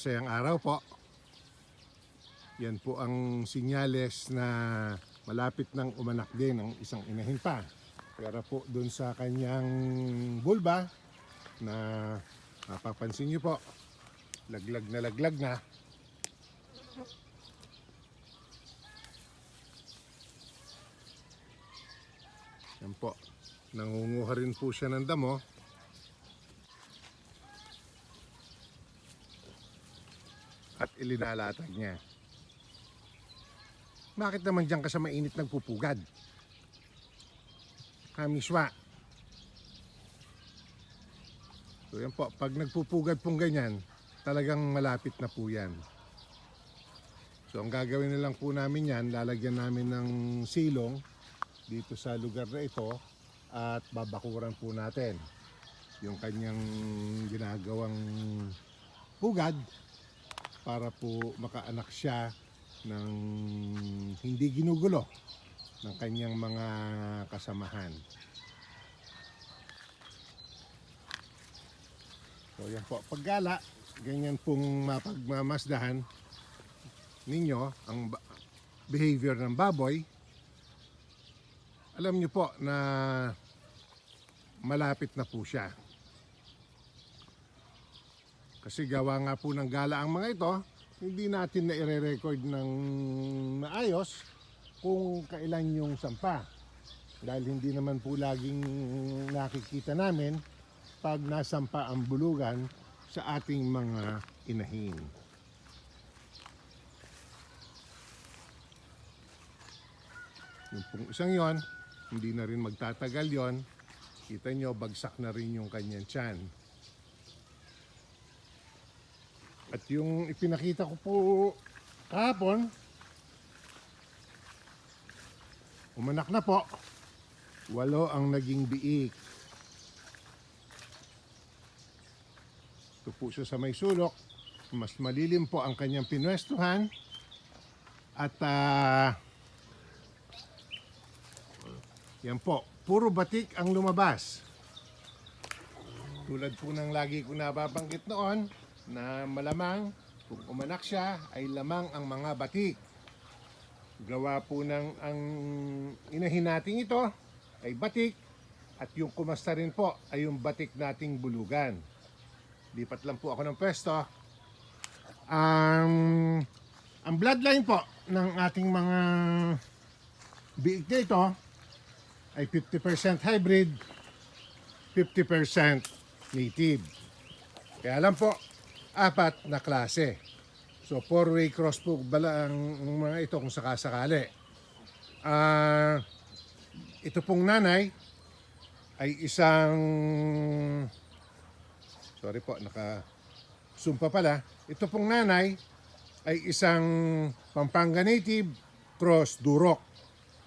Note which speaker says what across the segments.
Speaker 1: masayang araw po. Yan po ang sinyales na malapit nang umanak din ang isang inahin pa. Pero po dun sa kanyang bulba na mapapansin niyo po, laglag na laglag na. Yan po, nangunguha rin po siya ng damo. At ilinalatag niya. Bakit naman diyan ka sa mainit nagpupugad? Kamiswa. So yan po, pag nagpupugad pong ganyan, talagang malapit na po yan. So ang gagawin na lang po namin yan, lalagyan namin ng silong dito sa lugar na ito at babakuran po natin yung kanyang ginagawang pugad para po makaanak siya ng hindi ginugulo ng kanyang mga kasamahan. So yan po, paggala, ganyan pong mapagmamasdahan ninyo ang behavior ng baboy. Alam niyo po na malapit na po siya. Kasi gawa nga po ng gala ang mga ito, hindi natin na i-record ng maayos kung kailan yung sampa. Dahil hindi naman po laging nakikita namin pag nasampa ang bulugan sa ating mga inahin. Yung pong isang yon, hindi na rin magtatagal yon. Kita nyo, bagsak na rin yung kanyang tiyan. At yung ipinakita ko po kahapon, umanak na po. Walo ang naging biik. Ito po siya sa may sulok. Mas malilim po ang kanyang pinwestuhan. At ah, yan po, puro batik ang lumabas. Tulad po ng lagi ko nababanggit noon, na malamang kung umanak siya ay lamang ang mga batik. Gawa po ng ang inahin natin ito ay batik at yung kumasta rin po ay yung batik nating bulugan. Lipat lang po ako ng pwesto. Um, ang bloodline po ng ating mga biig na ito ay 50% hybrid, 50% native. Kaya lang po, apat na klase. So, four-way cross po bala ang, mga ito kung sakasakali. Ah, ito pong nanay ay isang sorry po, naka sumpa pala. Ito pong nanay ay isang Pampanga native cross durok.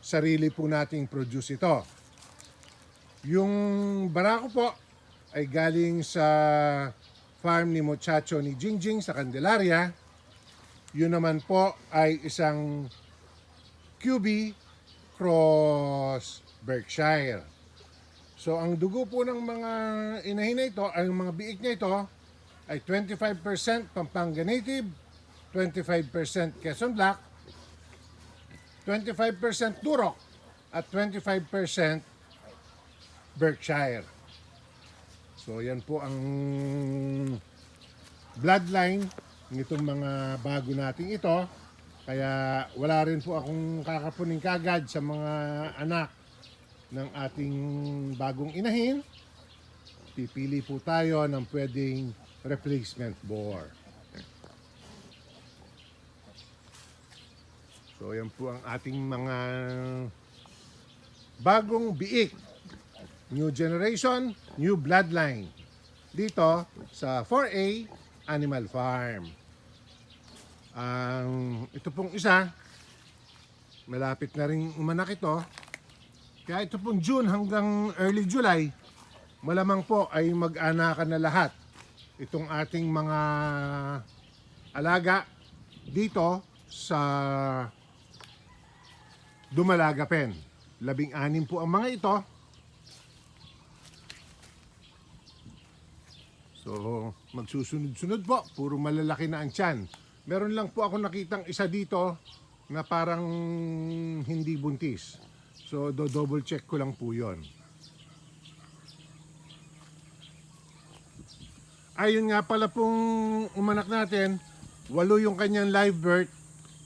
Speaker 1: Sarili po nating produce ito. Yung barako po ay galing sa farm ni Muchacho ni Jingjing sa Candelaria. Yun naman po ay isang QB cross Berkshire. So ang dugo po ng mga inahin na ito, ay mga biik na ito ay 25% Pampanga Native, 25% Quezon Black, 25% Turok, at 25% Berkshire. So yan po ang bloodline nitong mga bago nating ito. Kaya wala rin po akong kakapunin kagad sa mga anak ng ating bagong inahin. Pipili po tayo ng pwedeng replacement boar. So yan po ang ating mga bagong biik New generation, new bloodline. Dito sa 4A Animal Farm. Ang ito pong isa, malapit na rin umanak ito. Kaya ito pong June hanggang early July, malamang po ay mag-anakan na lahat. Itong ating mga alaga dito sa Dumalaga Pen. Labing anim po ang mga ito. So, magsusunod-sunod po. Puro malalaki na ang tiyan. Meron lang po ako nakitang isa dito na parang hindi buntis. So, do-double check ko lang po yon. Ayun nga pala pong umanak natin, walo yung kanyang live birth.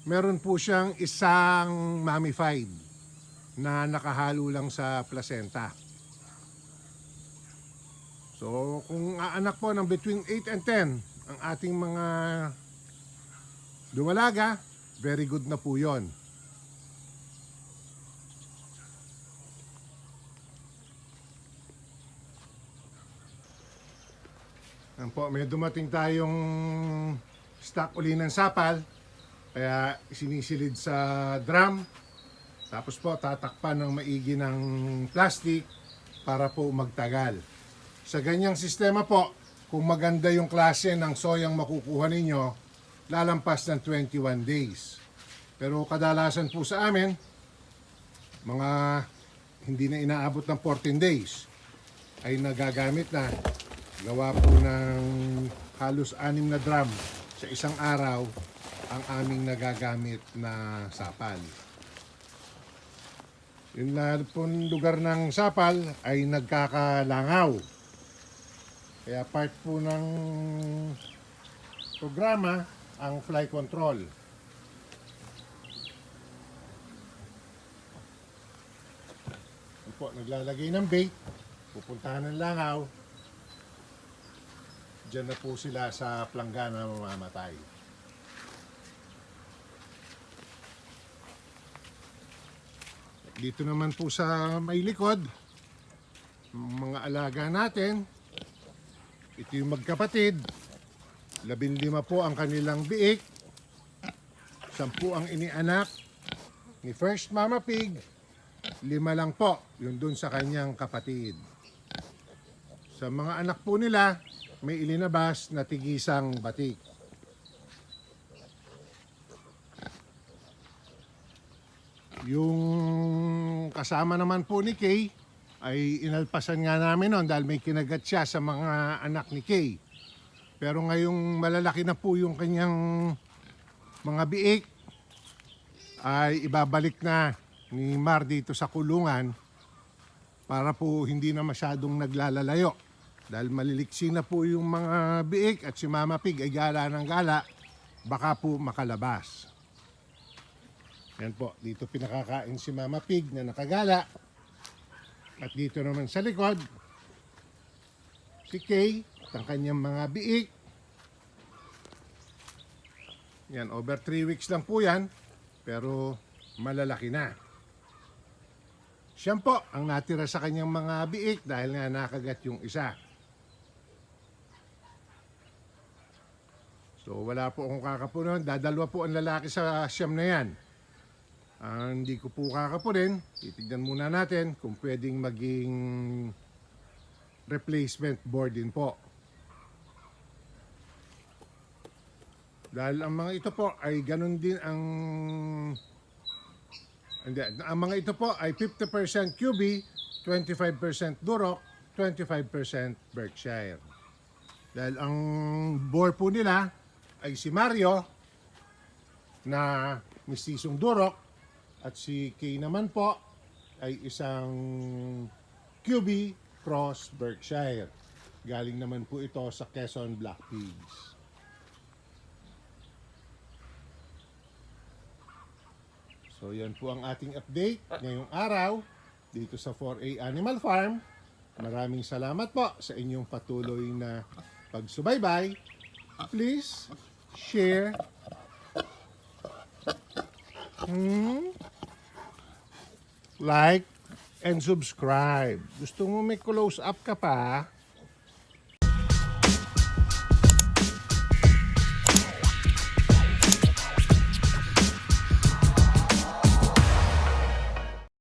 Speaker 1: Meron po siyang isang mummified na nakahalo lang sa placenta. So, kung aanak po ng between 8 and 10 ang ating mga dumalaga, very good na po yon. Yan po, may dumating tayong stock uli ng sapal. Kaya sinisilid sa drum. Tapos po, tatakpan ng maigi ng plastic para po magtagal. Sa ganyang sistema po, kung maganda yung klase ng soyang makukuha ninyo, lalampas ng 21 days. Pero kadalasan po sa amin, mga hindi na inaabot ng 14 days ay nagagamit na gawa po ng halos anim na drum sa isang araw ang aming nagagamit na sapal. Yung na pong lugar ng sapal ay nagkakalangaw. Kaya part po ng programa ang fly control. Yan po, naglalagay ng bait, pupuntahan ng langaw, Diyan na po sila sa planggana mamamatay. Dito naman po sa may likod, mga alaga natin, ito yung magkapatid, labinlima po ang kanilang biik, sampu ang inianak ni First Mama Pig, lima lang po, yun dun sa kanyang kapatid. Sa mga anak po nila, may ilinabas na tigisang batik. Yung kasama naman po ni Kay ay inalpasan nga namin noon dahil may kinagat siya sa mga anak ni Kay. Pero ngayong malalaki na po yung kanyang mga biik ay ibabalik na ni Mar dito sa kulungan para po hindi na masyadong naglalalayo. Dahil maliliksi na po yung mga biik at si Mama Pig ay gala ng gala, baka po makalabas. Yan po, dito pinakakain si Mama Pig na nakagala. At dito naman sa likod, si Kay, at ang kanyang mga biik. Yan, over 3 weeks lang po yan, pero malalaki na. Siya po ang natira sa kanyang mga biik dahil nga nakagat yung isa. So wala po akong kakapunan. Dadalwa po ang lalaki sa siyam na yan. Ah, hindi ko po kakapunin. Titignan muna natin kung pwedeng maging replacement board din po. Dahil ang mga ito po ay ganun din ang hindi, ang mga ito po ay 50% QB, 25% Duroc, 25% Berkshire. Dahil ang bore po nila ay si Mario na mistisong Durok at si Kay naman po ay isang QB Cross Berkshire. Galing naman po ito sa Quezon Black Pigs. So yan po ang ating update ngayong araw dito sa 4A Animal Farm. Maraming salamat po sa inyong patuloy na pagsubaybay. Please share hmm, like and subscribe. Gusto mo may close up ka pa?